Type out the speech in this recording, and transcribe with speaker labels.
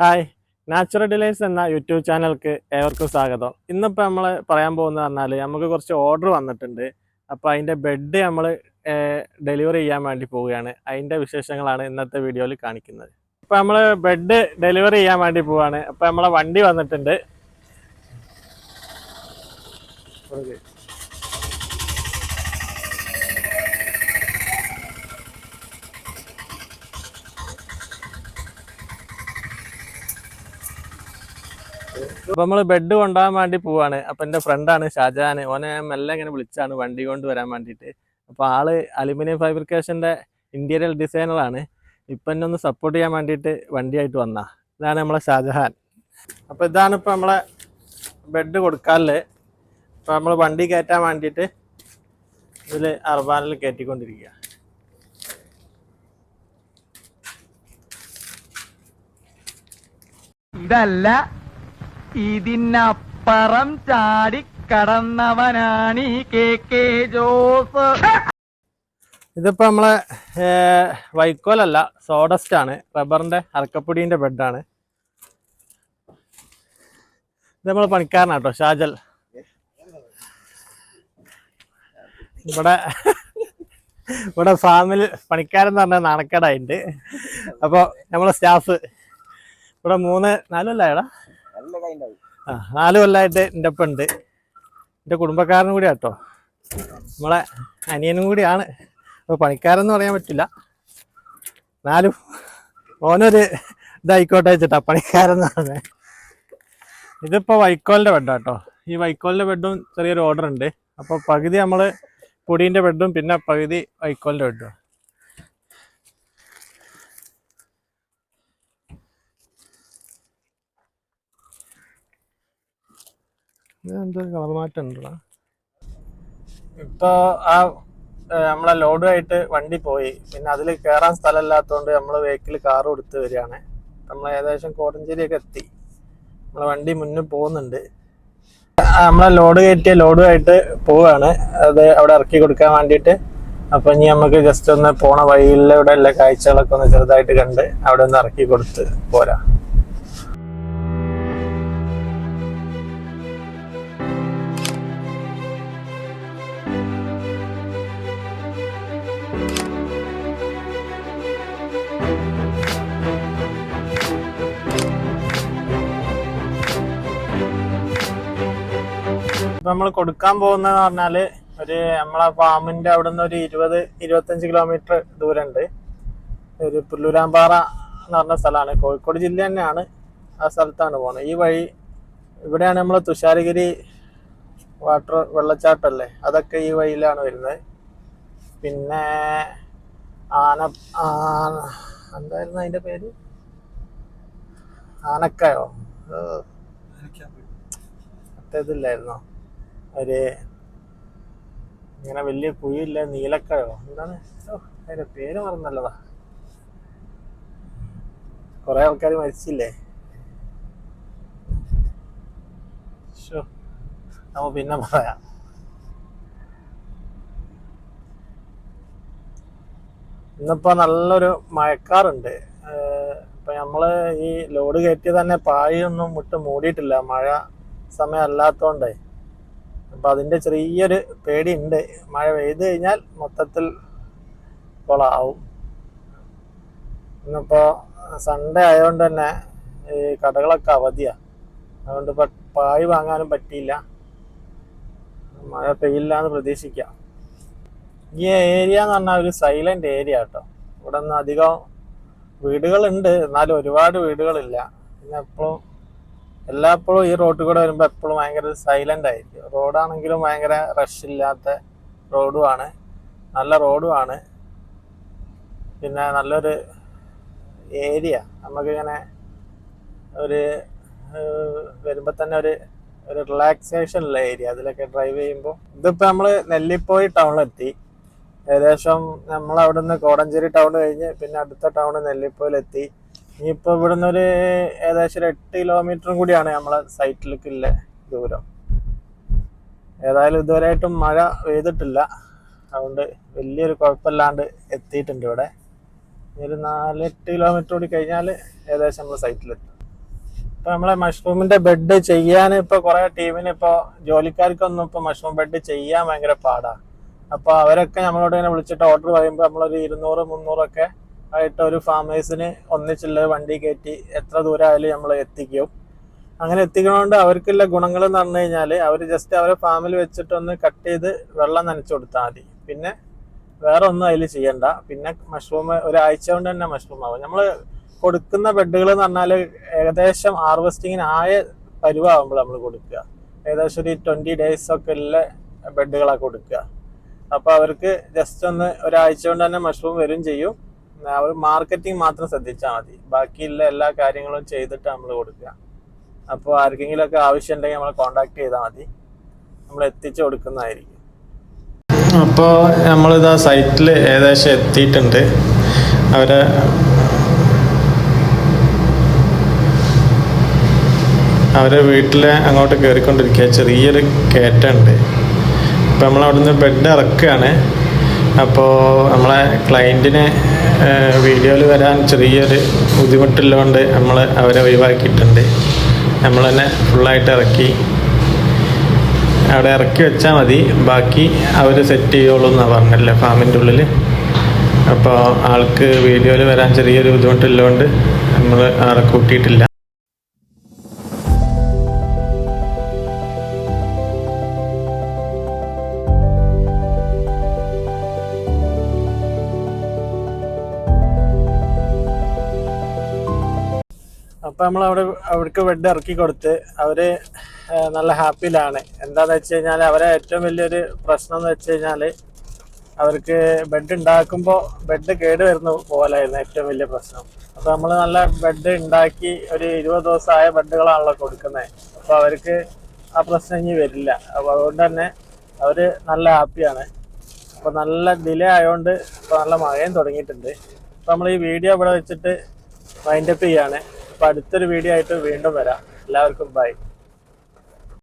Speaker 1: Hi natural ഡിലൈൻസ് എന്ന YouTube ചാനൽക്ക് ഏവർക്കും സ്വാഗതം. ഇന്നിപ്പോൾ നമ്മൾ പറയാൻ പോകുന്നത് പറഞ്ഞാൽ നമുക്ക് കുറച്ച് ഓർഡർ വന്നിട്ടുണ്ട്. അപ്പോൾ അതിന്റെ ബെഡ് നമ്മൾ ഡെലിവറി ചെയ്യാൻ വേണ്ടി പോവുകയാണ്. അതിന്റെ വിശേഷങ്ങളാണ് ഇന്നത്തെ വീഡിയോയിൽ കാണിക്കുന്നത്. ഇപ്പോൾ നമ്മൾ ബെഡ് ഡെലിവറി ചെയ്യാൻ വേണ്ടി പോവുകയാണ്. അപ്പോൾ നമ്മളെ വണ്ടി വന്നിട്ടുണ്ട്. അപ്പൊ നമ്മൾ ബെഡ് കൊണ്ടുപോകാൻ വേണ്ടി പോവാണ്. അപ്പൊ എന്റെ ഫ്രണ്ടാണ് ഷാജാൻ ഓനെ മെല്ലെ ഇങ്ങനെ വിളിച്ചാണ് വണ്ടി കൊണ്ടുവരാൻ വേണ്ടിയിട്ട്. അപ്പൊ ആൾ അലുമിനിയം ഫാബ്രിക്കേഷന്റെ ഇന്റീരിയൽ ഡിസൈനറാണ് ഇപ്പൊ എന്നെ ഒന്ന് സപ്പോർട്ട് ചെയ്യാൻ വേണ്ടിയിട്ട് വണ്ടിയായിട്ട് വന്നാ. ഇതാണ് നമ്മളെ ഷാജഹാൻ. അപ്പൊ ഇതാണ് ഇപ്പൊ നമ്മളെ ബെഡ് കൊടുക്കാറിൽ ഇപ്പൊ നമ്മൾ വണ്ടി കയറ്റാൻ വേണ്ടിയിട്ട് ഇതിൽ അർബാനിൽ കയറ്റിക്കൊണ്ടിരിക്കുക
Speaker 2: ഇതല്ല ഇതിനപ്പുറം ചാടി കടന്നവനാണ് ഈ കെ കെ ജോസ്.
Speaker 1: ഇതിപ്പോ നമ്മളെ വൈക്കോലല്ല സോഡസ്റ്റ് ആണ്. റബ്ബറിന്റെ അറക്കപ്പൊടീന്റെ ബെഡാണ് ഇത് നമ്മളെ പണിക്കാരനാട്ടോ ഷാജൽ. ഇവിടെ ഇവിടെ ഫാമിൽ പണിക്കാരൻ എന്ന് പറഞ്ഞാൽ നാണക്കേടായിട്ടുണ്ട് അപ്പോൾ നമ്മളെ സ്റ്റാഫ് ഇവിടെ മൂന്ന് നാലല്ല കൊല്ലായടാ. ആ നാല് കൊല്ലമായിട്ട് എന്റെ ഒപ്പം ഉണ്ട്. എന്റെ കുടുംബക്കാരനും കൂടി കേട്ടോ നമ്മളെ അനിയനും കൂടിയാണ്. അപ്പോൾ പണിക്കാരെന്ന് പറയാൻ പറ്റില്ല. എന്നാലും ഓനൊരു ഇതായിക്കോട്ടെ വെച്ചിട്ടാ പണിക്കാരെന്ന് പറഞ്ഞത് ഇതിപ്പോൾ വൈക്കോലിന്റെ ബെഡാണ് കേട്ടോ ഈ വൈക്കോലിന്റെ ബെഡും ചെറിയൊരു ഓർഡർ ഉണ്ട്. അപ്പോൾ പകുതി നമ്മൾ പൊടീന്റെ ബെഡും പിന്നെ പകുതി വൈക്കോലിന്റെ ബെഡും എന്തോ കളർ മാറ്റം ഉണ്ടല്ലോ ഇപ്പോ ആ നമ്മളെ ലോഡുമായിട്ട് വണ്ടി പോയി. പിന്നെ അതിൽ കയറാൻ സ്ഥലമില്ലാത്തതുകൊണ്ട് നമ്മൾ വെഹിക്കിൾ കാർ കൊടുത്ത് വരികയാണ്. നമ്മൾ ഏകദേശം കോടഞ്ചേരിയൊക്കെ എത്തി. നമ്മളെ വണ്ടി മുന്നിൽ പോകുന്നുണ്ട്. നമ്മളെ ലോഡ് കയറ്റിയ ലോഡുമായിട്ട് പോവാണ് അത് അവിടെ ഇറക്കി കൊടുക്കാൻ വേണ്ടിയിട്ട്. അപ്പൊ ഇനി നമുക്ക് ജസ്റ്റ് ഒന്ന് പോണ വഴിയിലൂടെ ഉള്ള കാഴ്ചകളൊക്കെ ഒന്ന് ചെറുതായിട്ട് കണ്ട് അവിടെ ഒന്ന് ഇറക്കി കൊടുത്ത് പോരാ. ഇപ്പൊ നമ്മൾ കൊടുക്കാൻ പോകുന്നതെന്ന് പറഞ്ഞാൽ ഒരു നമ്മളെ ഫാമിന്റെ അവിടെ നിന്ന് ഒരു ഇരുപത് ഇരുപത്തഞ്ച് കിലോമീറ്റർ ദൂരമുണ്ട്. ഒരു പുല്ലൂരാമ്പാറ എന്ന് പറഞ്ഞ സ്ഥലമാണ്. കോഴിക്കോട് ജില്ല തന്നെയാണ് ആ സ്ഥലത്താണ് പോകുന്നത് ഈ വഴി ഇവിടെയാണ് നമ്മൾ തുഷാരഗിരി വാട്ടർ വെള്ളച്ചാട്ടമല്ലേ അതൊക്കെ ഈ വഴിയിലാണ് വരുന്നത്. പിന്നെ ആന എന്തായിരുന്നു അതിന്റെ പേര്? ആനക്കയോ? മറ്റേതില്ലായിരുന്നോ? ഒരു ഇങ്ങനെ വലിയ കുഴിയില്ല നീലക്കഴോ എന്താണ്? അതിന്റെ പേര് മറന്നല്ലതാ കൊറേ ആൾക്കാർ മരിച്ചില്ലേ? നമ്മ പിന്നെ പറയാം. ഇന്നിപ്പോ നല്ലൊരു മഴക്കാറുണ്ട്. ഇപ്പൊ നമ്മൾ ഈ ലോഡ് കയറ്റി തന്നെ പായൊന്നും മുട്ട് മൂടിയിട്ടില്ല. മഴ സമയം അല്ലാത്തോണ്ടേ. അപ്പൊ അതിന്റെ ചെറിയൊരു പേടിയുണ്ട്. മഴ പെയ്തു കഴിഞ്ഞാൽ മൊത്തത്തിൽ കൊളാവും. ഇന്നിപ്പോ സൺഡേ ആയതുകൊണ്ട് തന്നെ ഈ കടകളൊക്കെ അവധിയാണ് അതുകൊണ്ട് പായ് വാങ്ങാനും പറ്റിയില്ല. മഴ പെയ്യില്ല എന്ന് പ്രതീക്ഷിക്കാം. ഈ ഏരിയ എന്ന് പറഞ്ഞാൽ ഒരു സൈലന്റ് ഏരിയ കേട്ടോ. ഇവിടെ നിന്ന് അധികം വീടുകളുണ്ട്. എന്നാലും ഒരുപാട് വീടുകളില്ല. പിന്നെ എപ്പോഴും എല്ലാപ്പോഴും ഈ റോഡിൽ കൂടെ വരുമ്പോൾ എപ്പോഴും ഭയങ്കര സൈലന്റ് ആയിരിക്കും. റോഡാണെങ്കിലും ഭയങ്കര റഷ് ഇല്ലാത്ത റോഡുമാണ് നല്ല റോഡുമാണ് പിന്നെ നല്ലൊരു ഏരിയ നമുക്കിങ്ങനെ ഒരു വരുമ്പോൾ തന്നെ ഒരു ഒരു റിലാക്സേഷൻ ഉള്ള ഏരിയ അതിലൊക്കെ ഡ്രൈവ് ചെയ്യുമ്പോൾ ഇതിപ്പോൾ നമ്മൾ നെല്ലിപ്പോയി ടൗണിലെത്തി ഏകദേശം നമ്മൾ അവിടെ നിന്ന് കോടഞ്ചേരി ടൗൺ കഴിഞ്ഞ് പിന്നെ അടുത്ത ടൗൺ നെല്ലിപ്പോയിലെത്തി. ഇനിയിപ്പോൾ ഇവിടുന്ന് ഒരു ഏകദേശം ഒരു എട്ട് കിലോമീറ്ററും കൂടിയാണ് നമ്മളെ സൈറ്റിലേക്കുള്ള ദൂരം. ഏതായാലും ഇതുവരെയായിട്ടും മഴ പെയ്തിട്ടില്ല. അതുകൊണ്ട് വലിയൊരു കുഴപ്പമില്ലാണ്ട് എത്തിയിട്ടുണ്ട് ഇവിടെ. ഒരു നാലെട്ട് കിലോമീറ്റർ കൂടി കഴിഞ്ഞാൽ ഏകദേശം നമ്മൾ സൈറ്റിലെത്തും ഇപ്പൊ നമ്മളെ മഷ്റൂമിന്റെ ബെഡ് ചെയ്യാൻ ഇപ്പോൾ കുറേ ടീമിന് ഇപ്പോൾ ജോലിക്കാർക്കൊന്നും ഇപ്പോൾ മഷ്റൂം ബെഡ് ചെയ്യാൻ ഭയങ്കര പാടാണ് അപ്പോൾ അവരൊക്കെ നമ്മളോട് ഇങ്ങനെ വിളിച്ചിട്ട് ഓർഡർ പറയുമ്പോൾ നമ്മളൊരു ഇരുന്നൂറ് മുന്നൂറൊക്കെ ആയിട്ട് ഒരു ഫാമേഴ്സിന് ഒന്നിച്ചുള്ള വണ്ടി കയറ്റി എത്ര ദൂരം ആയാലും നമ്മൾ എത്തിക്കും. അങ്ങനെ എത്തിക്കണോണ്ട് അവർക്കുള്ള ഗുണങ്ങൾ എന്ന് പറഞ്ഞു കഴിഞ്ഞാൽ അവർ ജസ്റ്റ് അവരെ ഫാമിൽ വെച്ചിട്ടൊന്ന് കട്ട് ചെയ്ത് വെള്ളം നനച്ചു കൊടുത്താൽ മതി. പിന്നെ വേറെ ഒന്നും അതിൽ ചെയ്യണ്ട. പിന്നെ മഷ്റൂം ഒരാഴ്ച കൊണ്ട് തന്നെ മഷ്റൂം ആവും. നമ്മൾ കൊടുക്കുന്ന ബെഡുകൾ എന്ന് പറഞ്ഞാൽ ഏകദേശം ഹാർവെസ്റ്റിങ്ങിന് ആയ പരുവാകുമ്പോൾ നമ്മൾ കൊടുക്കുക. ഏകദേശം ഒരു ട്വന്റി ഡേയ്സ് ഒക്കെ ഉള്ള ബെഡുകളാണ് കൊടുക്കുക. അപ്പോൾ അവർക്ക് ജസ്റ്റ് ഒന്ന് ഒരാഴ്ച കൊണ്ട് തന്നെ മഷ്റൂം വരും ചെയ്യും. അവർ മാർക്കറ്റിംഗ് മാത്രം ശ്രദ്ധിച്ചാൽ മതി. ബാക്കിയുള്ള എല്ലാ കാര്യങ്ങളും ചെയ്തിട്ട് നമ്മൾ കൊടുക്കുക. അപ്പോൾ ആർക്കെങ്കിലും ഒക്കെ ആവശ്യം ഉണ്ടെങ്കിൽ നമ്മളെ കോണ്ടാക്ട് ചെയ്താൽ മതി. നമ്മൾ എത്തിച്ചു കൊടുക്കുന്നതായിരിക്കും. അപ്പോൾ നമ്മളിതാ സൈറ്റിൽ ഏകദേശം എത്തിയിട്ടുണ്ട്. അവരെ അവരെ വീട്ടിൽ അങ്ങോട്ട് കയറിക്കൊണ്ടിരിക്കുക ചെറിയൊരു കയറ്റമുണ്ട് ഇപ്പം നമ്മളവിടുന്ന് ബെഡ് ഇറക്കുകയാണ്. അപ്പോൾ നമ്മളെ ക്ലയന്റിന് വീഡിയോയിൽ വരാൻ ചെറിയൊരു ബുദ്ധിമുട്ടുള്ളതുകൊണ്ട് നമ്മൾ അവരെ ഒഴിവാക്കിയിട്ടുണ്ട്. നമ്മൾ തന്നെ ഫുള്ളായിട്ട് ഇറക്കി. അവിടെ ഇറക്കി വെച്ചാൽ മതി. ബാക്കി അവർ സെറ്റ് ചെയ്യുള്ളൂ എന്നാണ് പറഞ്ഞല്ലേ ഫാമിന്റെ ഉള്ളിൽ അപ്പോൾ ആൾക്ക് വീഡിയോയിൽ വരാൻ ചെറിയൊരു ബുദ്ധിമുട്ടുള്ളതുകൊണ്ട് നമ്മൾ ആളെ കൂട്ടിയിട്ടില്ല. അപ്പൊ നമ്മൾ അവിടെ അവർക്ക് ബെഡ് ഇറക്കി കൊടുത്ത് അവർ നല്ല ഹാപ്പിയിലാണ് എന്താന്ന് വെച്ച് കഴിഞ്ഞാൽ അവരെ ഏറ്റവും വലിയൊരു പ്രശ്നം എന്ന് വെച്ച് കഴിഞ്ഞാൽ അവർക്ക് ബെഡ് ഉണ്ടാക്കുമ്പോൾ ബെഡ് കേട് വരുന്ന പോലായിരുന്നു ഏറ്റവും വലിയ പ്രശ്നം. അപ്പോൾ നമ്മൾ നല്ല ബെഡ് ഉണ്ടാക്കി ഒരു ഇരുപത് ദിവസമായ ബെഡുകളാണല്ലോ കൊടുക്കുന്നത് അപ്പോൾ അവർക്ക് ആ പ്രശ്നം ഇനി വരില്ല. അപ്പൊ അതുകൊണ്ട് തന്നെ അവർ നല്ല ഹാപ്പിയാണ് അപ്പോൾ നല്ല ഡിലേ ആയതുകൊണ്ട് ഇപ്പൊ നല്ല മഴയും തുടങ്ങിയിട്ടുണ്ട്. അപ്പോൾ നമ്മൾ ഈ വീഡിയോ ഇവിടെ വെച്ചിട്ട് വൈൻഡപ്പ് ചെയ്യാണ്. അടുത്തൊരു വീഡിയോ ആയിട്ട് വീണ്ടും വരാം. എല്ലാവർക്കും ബൈ